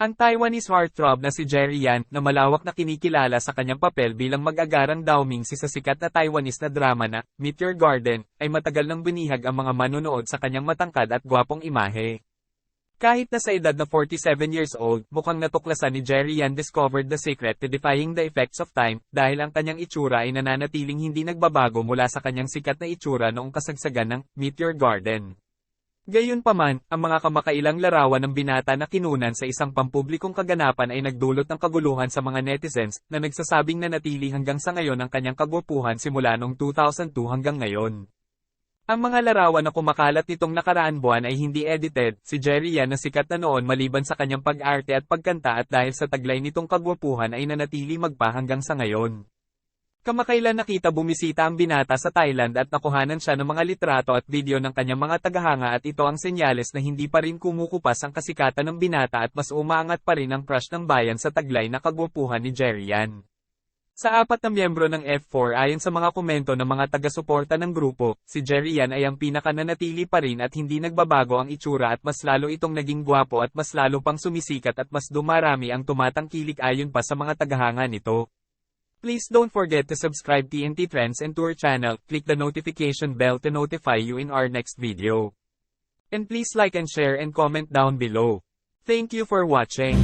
Ang Taiwanese heartthrob na si Jerry Yan, na malawak na kinikilala sa kanyang papel bilang mag-agarang Daomingsi sa sikat na Taiwanese na drama na Meteor Garden, ay matagal nang binihag ang mga manonood sa kanyang matangkad at gwapong imahe. Kahit na sa edad na 47 years old, mukhang natuklasan ni Jerry Yan discovered the secret to defying the effects of time, dahil ang kanyang itsura ay nananatiling hindi nagbabago mula sa kanyang sikat na itsura noong kasagsagan ng Meteor Garden. Gayunpaman, ang mga kamakailang larawan ng binata na kinunan sa isang pampublikong kaganapan ay nagdulot ng kaguluhan sa mga netizens na nagsasabing nanatili hanggang sa ngayon ang kanyang kagwapuhan simula noong 2002 hanggang ngayon. Ang mga larawan na kumakalat nitong nakaraan buwan ay hindi edited, si Jerry Yan na sikat na noon maliban sa kanyang pag-arte at pagkanta at dahil sa taglay nitong kagwapuhan ay nanatili magpa hanggang sa ngayon. Kamakailan nakita bumisita ang binata sa Thailand at nakuhanan siya ng mga litrato at video ng kanyang mga tagahanga at ito ang senyales na hindi pa rin kumukupas ang kasikatan ng binata at mas umaangat pa rin ang crush ng bayan sa taglay na kagwapuhan ni Jerry Yan. Sa apat na miyembro ng F4 ayon sa mga komento ng mga taga-suporta ng grupo, si Jerry Yan ay ang pinakananatili pa rin at hindi nagbabago ang itsura at mas lalo itong naging gwapo at mas lalo pang sumisikat at mas dumarami ang tumatangkilik ayon pa sa mga tagahanga nito. Please don't forget to subscribe TNT Trends and Tour channel, click the notification bell to notify you in our next video. And please like and share and comment down below. Thank you for watching.